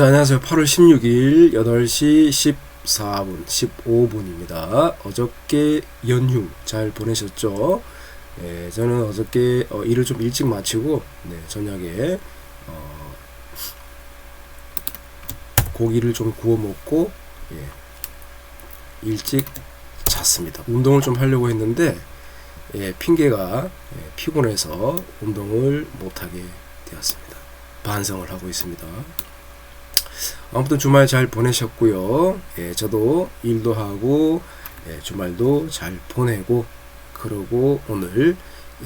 자, 안녕하세요. 8월 16일 8시 14분, 15분입니다. 어저께 연휴 잘 보내셨죠? 예, 저는 어저께 어, 일을 좀 일찍 마치고, 네, 저녁에, 어, 고기를 좀 구워 먹고, 예, 일찍 잤습니다. 운동을 좀 하려고 했는데, 예, 핑계가 예, 피곤해서 운동을 못하게 되었습니다. 반성을 하고 있습니다. 아무튼 주말 잘 보내셨고요. 예, 저도 일도 하고 예, 주말도 잘 보내고 그러고 오늘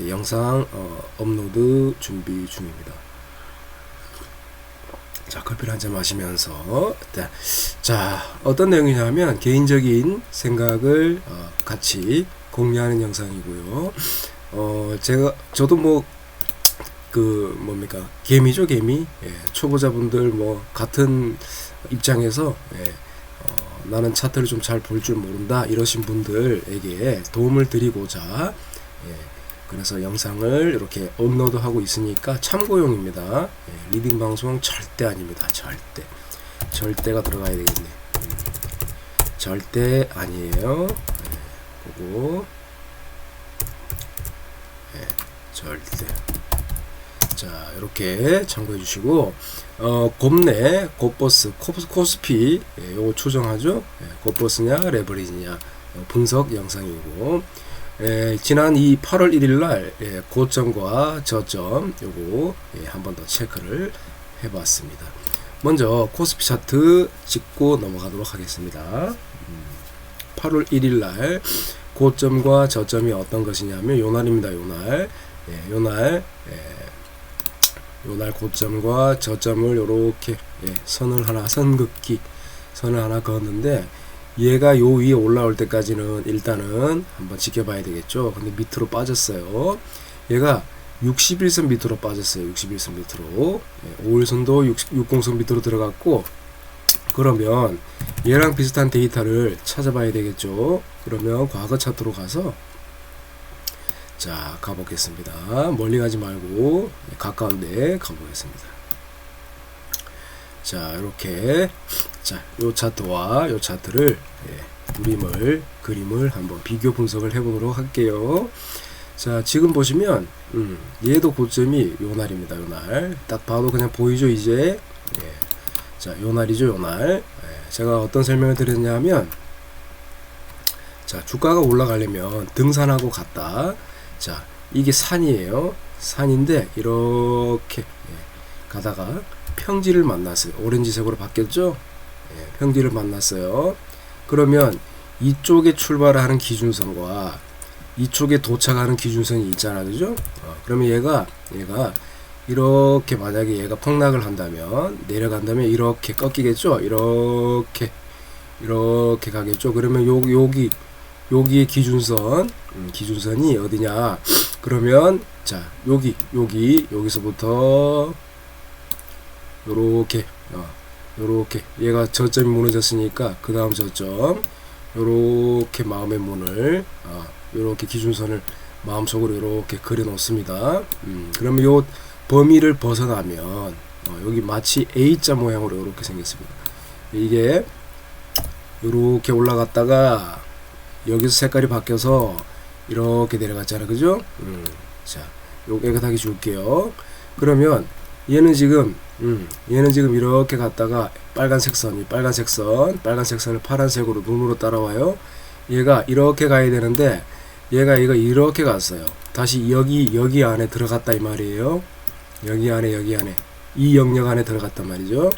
예, 영상 어, 업로드 준비 중입니다. 자 커피를 한 잔 마시면서 자, 자 어떤 내용이냐면 개인적인 생각을 어, 같이 공유하는 영상이고요. 어 제가 저도 뭐 그 뭡니까 개미죠 개미 예, 초보자분들 뭐 같은 입장에서 예, 어, 나는 차트를 좀 잘 볼 줄 모른다 이러신 분들에게 도움을 드리고자 예, 그래서 영상을 이렇게 업로드하고 있으니까 참고용입니다. 예, 리딩 방송 절대 아닙니다. 절대 절대가 들어가야 되겠네. 음, 절대 아니에요. 예, 그거 예, 절대. 자 이렇게 참고해 주시고 어 곱내 곱버스 코스 피 예, 요거 추정하죠? 예, 곱버스냐 레버리지냐 어, 분석 영상이고. 예, 지난 이 8월 1일 날 예, 고점과 저점 요거 예, 한 번 더 체크를 해 봤습니다. 먼저 코스피 차트 짚고 넘어가도록 하겠습니다. 음, 8월 1일 날 고점과 저점이 어떤 것이냐면 요날입니다 요날. 예, 요날 예, 요날 고점과 저점을 요렇게 예, 선을 하나 선긋기 선을 하나 그었는데 얘가 요 위에 올라올 때까지는 일단은 한번 지켜봐야 되겠죠. 근데 밑으로 빠졌어요. 얘가 61선 밑으로 빠졌어요. 61선 밑으로. 예, 5일선도 6, 60선 밑으로 들어갔고 그러면 얘랑 비슷한 데이터를 찾아봐야 되겠죠. 그러면 과거 차트로 가서 자 가보겠습니다. 멀리 가지 말고 가까운 데 가보겠습니다. 자 이렇게. 자 요 차트와 요 차트를 예, 그림을 그림을 한번 비교 분석을 해보도록 할게요. 자 지금 보시면 음, 얘도 고점이 요 날입니다 요 날. 딱 봐도 그냥 보이죠 이제? 예. 자 요 날이죠 요 날. 예, 제가 어떤 설명을 드렸냐면 자 주가가 올라가려면 등산하고 같다 자, 이게 산이에요. 산인데 이렇게 예, 가다가 평지를 만났어요. 오렌지색으로 바뀌었죠? 예, 평지를 만났어요. 그러면 이쪽에 출발하는 기준선과 이쪽에 도착하는 기준선이 있잖아, 그죠? 어, 그러면 얘가 얘가 이렇게 만약에 얘가 폭락을 한다면 내려간다면 이렇게 꺾이겠죠? 이렇게 이렇게 가겠죠? 그러면 요 여기 여기에 기준선 음, 기준선이 어디냐? 그러면 자 여기 여기 여기서부터 요렇게 어, 요렇게. 얘가 저점이 무너졌으니까 그 다음 저점 요렇게 마음의 문을 어, 요렇게 기준선을 마음속으로 요렇게 그려 놓습니다. 음, 그러면 요 범위를 벗어나면 어, 여기 마치 A자 모양으로 요렇게 생겼습니다. 이게 요렇게 올라갔다가 여기서 색깔이 바뀌어서 이렇게 내려갔잖아. 그죠? 음, 자 요거 깨끗하게 줄게요. 그러면 얘는 지금 음, 얘는 지금 이렇게 갔다가 빨간색 선이 빨간색 선 빨간색 선을 파란색으로 눈으로 따라와요. 얘가 이렇게 가야 되는데 얘가 이거 이렇게 갔어요. 다시 여기 여기 안에 들어갔다 이 말이에요. 여기 안에 여기 안에. 이 영역 안에 들어갔단 말이죠.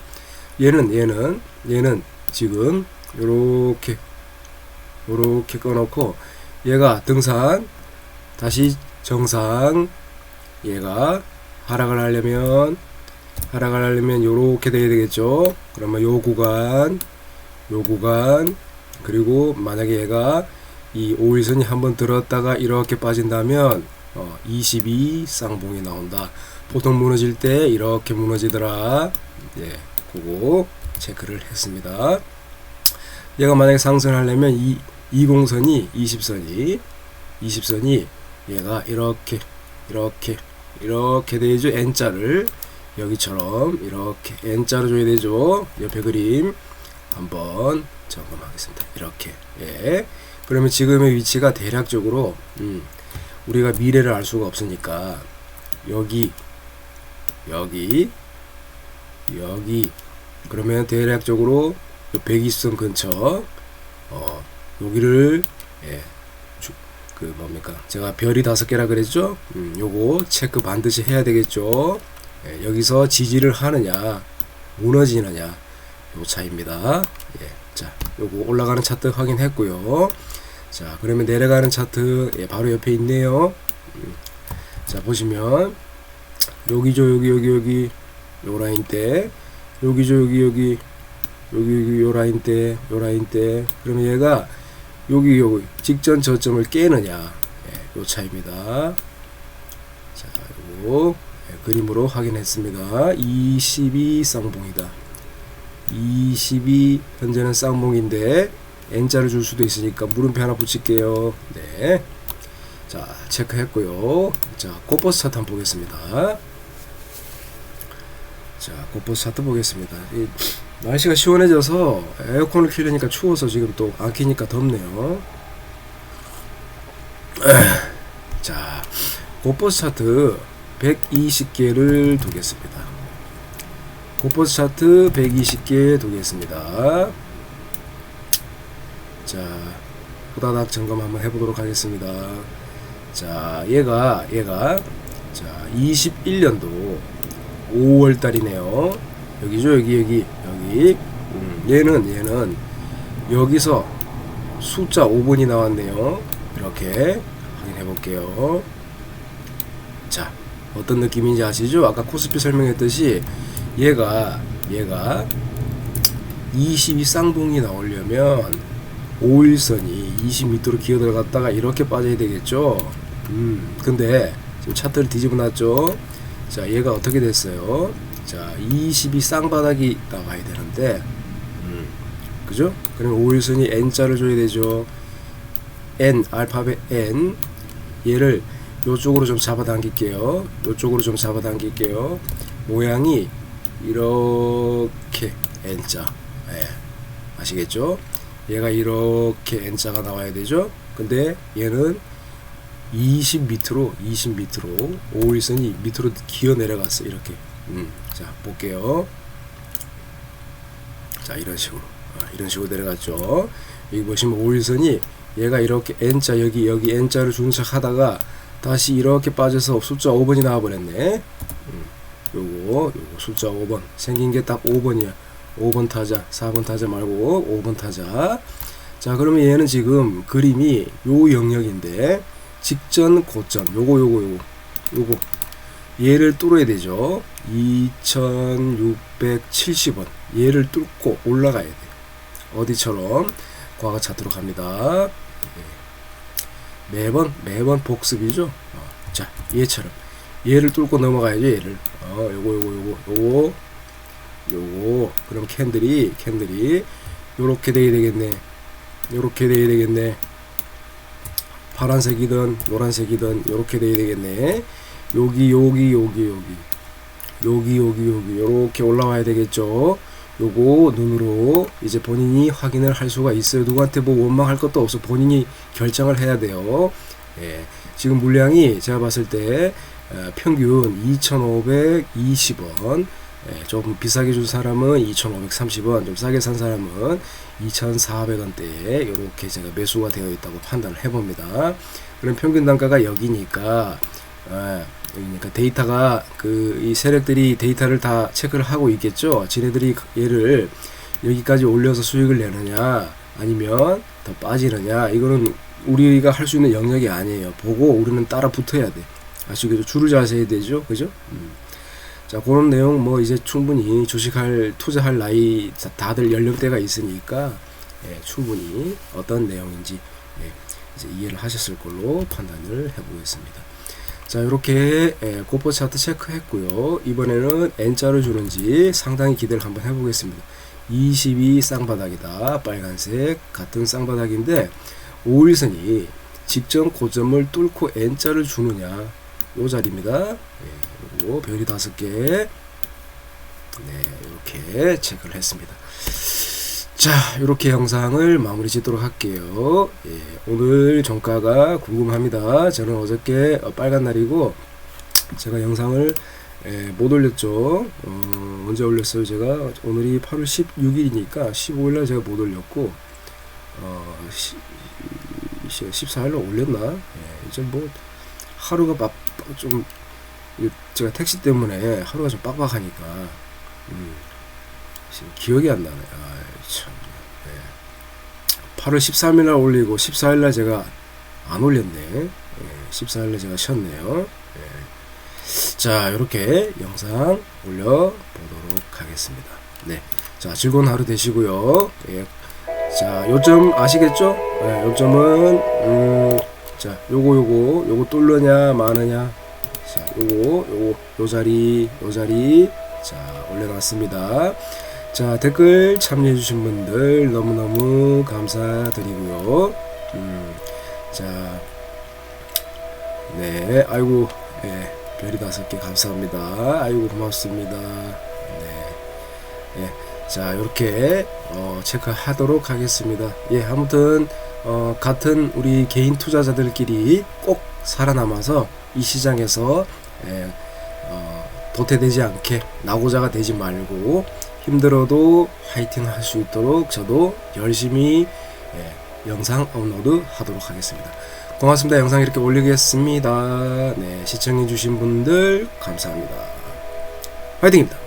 얘는 얘는 얘는 지금 이렇게 이렇게 꺼놓고 얘가 등산 다시 정상 얘가 하락을 하려면 하락을 하려면 요렇게 돼야 되겠죠? 그러면 요 구간 요 구간 그리고 만약에 얘가 이 5일선이 한번 들었다가 이렇게 빠진다면 어, 22 쌍봉이 나온다. 보통 무너질 때 이렇게 무너지더라. 예, 그거 체크를 했습니다. 얘가 만약에 상승하려면 이 20선이 20선이 20선이 얘가 이렇게 이렇게 이렇게 되죠 N자를 여기처럼 이렇게 N자로 줘야 되죠. 옆에 그림 한번 점검하겠습니다. 이렇게. 예. 그러면 지금의 위치가 대략적으로 음, 우리가 미래를 알 수가 없으니까 여기 여기 여기 그러면 대략적으로 요 백이선 근처 어 여기를 예, 주, 그 뭡니까? 제가 별이 다섯 개라 그랬죠? 음, 요거 체크 반드시 해야 되겠죠? 예, 여기서 지지를 하느냐 무너지느냐 요 차입니다. 예, 자 요거 올라가는 차트 확인했고요. 자 그러면 내려가는 차트 예, 바로 옆에 있네요. 음, 자 보시면 여기죠 여기 여기 여기 요 라인 때 여기죠 여기 여기 여기 요 라인 때요 라인 때 그러면 얘가 여기 여기 직전 저점을 깨느냐. 예, 요 차입니다. 자 요거 예, 그림으로 확인했습니다. 22 쌍봉이다. 22 현재는 쌍봉인데 N자를 줄 수도 있으니까 물음표 하나 붙일게요. 네. 자 체크했고요. 자 꽃버스 차트 한번 보겠습니다. 자 꽃버스 차트 보겠습니다. 이, 날씨가 시원해져서 에어컨을 키려니까 추워서 지금 또 안 키니까 덥네요. 자 꽃버스 차트 120개를 두겠습니다. 꽃버스 차트 120개 두겠습니다. 자 후다닥 점검 한번 해보도록 하겠습니다. 자 얘가 얘가 자 21년도 5월 달이네요. 여기죠? 여기 여기 여기 음, 얘는 얘는 여기서 숫자 5번이 나왔네요. 이렇게 확인해 볼게요. 자 어떤 느낌인지 아시죠? 아까 코스피 설명했듯이 얘가 얘가 22 쌍봉이 나오려면 5일선이 20m로 기어 들어갔다가 이렇게 빠져야 되겠죠? 음 근데 지금 차트를 뒤집어 놨죠? 자 얘가 어떻게 됐어요 자22 쌍바닥이 나와야 되는데 음, 그죠? 그러면 5일선이 N자를 줘야 되죠. N 알파벳 N. 얘를 요쪽으로 좀 잡아당길게요. 요쪽으로 좀 잡아당길게요. 모양이 이렇게 N자. 예, 아시겠죠? 얘가 이렇게 N자가 나와야 되죠? 근데 얘는 20 밑으로 20 밑으로 5일선이 밑으로 기어 내려갔어 이렇게 음, 자 볼게요. 자 이런 식으로. 아, 이런 식으로 내려갔죠. 여기 보시면 5일선이 얘가 이렇게 N자 여기 여기 N자를 주는 척 하다가 다시 이렇게 빠져서 숫자 5번이 나와버렸네. 음, 요거 요거 숫자 5번. 생긴 게 딱 5번이야. 5번 타자 4번 타자 말고 5번 타자. 자 그러면 얘는 지금 그림이 요 영역인데 직전 고점. 요거 요거 요거. 요거 얘를 뚫어야 되죠. 2670원. 얘를 뚫고 올라가야 돼 어디처럼? 과거 차트로 갑니다. 예. 매번 매번 복습이죠. 어, 자 얘처럼. 얘를 뚫고 넘어가야죠 얘를. 어 요거 요거 요거 요거. 요거. 그럼 캔들이 캔들이. 요렇게 돼야 되겠네. 요렇게 돼야 되겠네. 파란색이든 노란색이든 요렇게 돼야 되겠네 여기 여기 여기 여기. 여기 여기 여기. 요렇게 올라와야 되겠죠? 요거 눈으로 이제 본인이 확인을 할 수가 있어요. 누구한테 뭐 원망할 것도 없어. 본인이 결정을 해야 돼요. 예, 지금 물량이 제가 봤을 때 어, 평균 2520원. 예, 조금 비싸게 준 사람은 2,530원, 좀 싸게 산 사람은 2,400원대에 이렇게 제가 매수가 되어 있다고 판단을 해봅니다. 그럼 평균 단가가 여기니까, 예, 여기니까 데이터가 그 이 세력들이 데이터를 다 체크를 하고 있겠죠. 지네들이 얘를 여기까지 올려서 수익을 내느냐, 아니면 더 빠지느냐, 이거는 우리가 할 수 있는 영역이 아니에요. 보고 우리는 따라 붙어야 돼. 아시겠죠? 줄을 잘 세야 되죠, 그죠? 음. 자 그런 내용 뭐 이제 충분히 주식할 투자할 나이 다들 연령대가 있으니까 예, 충분히 어떤 내용인지 예, 이제 이해를 하셨을 걸로 판단을 해보겠습니다. 자 이렇게 예, 고퍼 차트 체크했고요. 이번에는 N자를 주는지 상당히 기대를 한번 해보겠습니다. 22 쌍바닥이다. 빨간색 같은 쌍바닥인데 5일선이 직전 고점을 뚫고 N자를 주느냐 요 자리입니다. 예, 그리고 별이 다섯 개. 네, 이렇게 체크를 했습니다. 자, 이렇게 영상을 마무리 짓도록 할게요. 예, 오늘 종가가 궁금합니다. 저는 어저께 어, 빨간 날이고 제가 영상을 예, 못 올렸죠. 어, 언제 올렸어요? 제가 오늘이 8월 16일이니까 15일날 제가 못 올렸고 어, 14일날 올렸나? 예, 이제 뭐 하루가 막 좀 제가 택시 때문에 하루가 좀 빡빡하니까 음, 지금 기억이 안 나네. 아, 참. 네. 8월 13일날 올리고 14일날 제가 안 올렸네. 예, 14일날 제가 쉬었네요. 예. 자, 이렇게 영상 올려보도록 하겠습니다. 네. 자, 즐거운 하루 되시고요. 예. 자, 요점 아시겠죠? 예, 요점은, 음, 자, 요거, 요거, 요거 뚫느냐, 마느냐. 자, 요거, 요거, 요 자리, 요 자리. 자, 올려놨습니다. 자, 댓글 참여해주신 분들 너무너무 감사드리고요. 음, 자, 네, 아이고, 예, 별이 다섯 개 감사합니다. 아이고, 고맙습니다. 네, 예, 자, 이렇게, 어, 체크하도록 하겠습니다. 예, 아무튼, 어, 같은 우리 개인 투자자들끼리 꼭 살아남아서 이 시장에서, 예, 어, 도태되지 않게 나고자가 되지 말고 힘들어도 화이팅 할 수 있도록 저도 열심히 예, 영상 업로드 하도록 하겠습니다. 고맙습니다. 영상 이렇게 올리겠습니다. 네, 시청해주신 분들 감사합니다. 화이팅입니다.